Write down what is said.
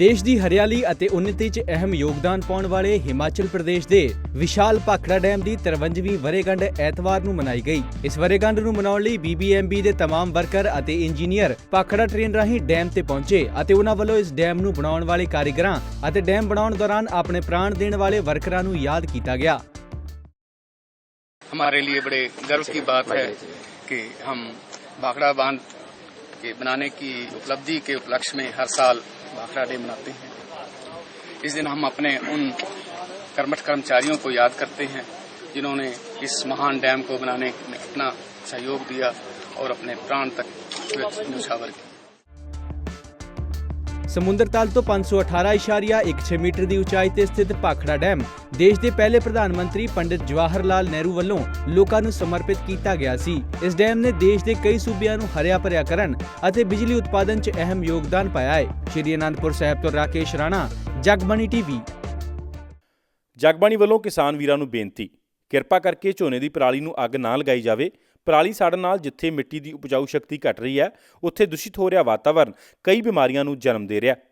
ਦੇਸ਼ ਦੀ ਹਰਿਆਲੀ ਅਤੇ ਉન્નਤੀ 'ਚ ਅਹਿਮ ਯੋਗਦਾਨ ਪਾਉਣ ਵਾਲੇ ਹਿਮਾਚਲ ਪ੍ਰਦੇਸ਼ ਦੇ ਵਿਸ਼ਾਲ ਭਾਖੜਾ ਡੈਮ ਦੀ 53ਵੀਂ ਵਰੇਗੰਢ ਐਤਵਾਰ ਨੂੰ ਮਨਾਈ ਗਈ। ਇਸ ਵਰੇਗੰਢ ਨੂੰ ਮਨਾਉਣ ਲਈ BBMB ਦੇ तमाम ਵਰਕਰ ਅਤੇ ਇੰਜੀਨੀਅਰ ਭਾਖੜਾ ਟ੍ਰੇਨ ਰਾਹੀਂ ਡੈਮ ਤੇ ਪਹੁੰਚੇ ਅਤੇ ਉਹਨਾਂ ਵੱਲੋਂ ਇਸ ਡੈਮ ਨੂੰ ਬਣਾਉਣ ਵਾਲੇ ਕਾਰੀਗਰਾਂ ਅਤੇ ਡੈਮ ਬਣਾਉਣ ਦੌਰਾਨ ਆਪਣੇ ਪ੍ਰਾਣ ਦੇਣ ਵਾਲੇ ਵਰਕਰਾਂ ਨੂੰ ਯਾਦ ਕੀਤਾ ਗਿਆ। हमारे लिए बड़े गर्व की बात है कि हम भाखड़ा बांध के बनाने की उपलब्धि के उपलक्ष्य में हर साल भाखड़ा डे मनाते हैं। इस दिन हम अपने उन कर्मठ कर्मचारियों को याद करते हैं, जिन्होंने इस महान डैम को बनाने में अपना सहयोग दिया और अपने प्राण तक न्यौछावर किया। ਸਮੁੰਦਰ ਤਲ ਤੋਂ 518.16 ਮੀਟਰ ਦੀ ਉਚਾਈ ਤੇ ਸਥਿਤ ਭਾਖੜਾ ਡੈਮ, ਦੇਸ਼ ਦੇ ਪਹਿਲੇ ਪ੍ਰਧਾਨ ਮੰਤਰੀ ਪੰਡਿਤ ਜਵਾਹਰ ਲਾਲ ਨਹਿਰੂ ਵੱਲੋਂ ਲੋਕਾਂ ਨੂੰ ਸਮਰਪਿਤ ਕੀਤਾ ਗਿਆ ਸੀ। ਇਸ ਡੈਮ ਨੇ ਦੇਸ਼ ਦੇ ਕਈ ਸੂਬਿਆਂ ਨੂੰ ਹਰਿਆ ਭਰਿਆ ਕਰਨ ਅਤੇ ਬਿਜਲੀ ਉਤਪਾਦਨ 'ਚ ਅਹਿਮ ਯੋਗਦਾਨ ਪਾਇਆ ਹੈ। ਸ਼੍ਰੀ ਅਨੰਦਪੁਰ ਸਾਹਿਬ ਤੋਂ ਰਾਕੇਸ਼ ਰਾਣਾ, ਜਗਬਣੀ ਟੀਵੀ। ਜਗਬਾਣੀ ਵੱਲੋਂ ਕਿਸਾਨ ਵੀਰਾਂ ਨੂੰ ਬੇਨਤੀ, ਕਿਰਪਾ ਕਰਕੇ ਝੋਨੇ ਦੀ ਪਰਾਲੀ ਨੂੰ ਅੱਗ ਨਾ ਲਗਾਈ ਜਾਵੇ ਪਰਾਲੀ ਸਾੜਨ ਨਾਲ ਜਿੱਥੇ ਮਿੱਟੀ ਦੀ ਉਪਜਾਊ ਸ਼ਕਤੀ ਘਟ ਰਹੀ ਹੈ, ਉੱਥੇ ਦੂਸ਼ਿਤ ਹੋ ਰਿਹਾ ਵਾਤਾਵਰਣ ਕਈ ਬਿਮਾਰੀਆਂ ਨੂੰ ਜਨਮ ਦੇ ਰਿਹਾ ਹੈ।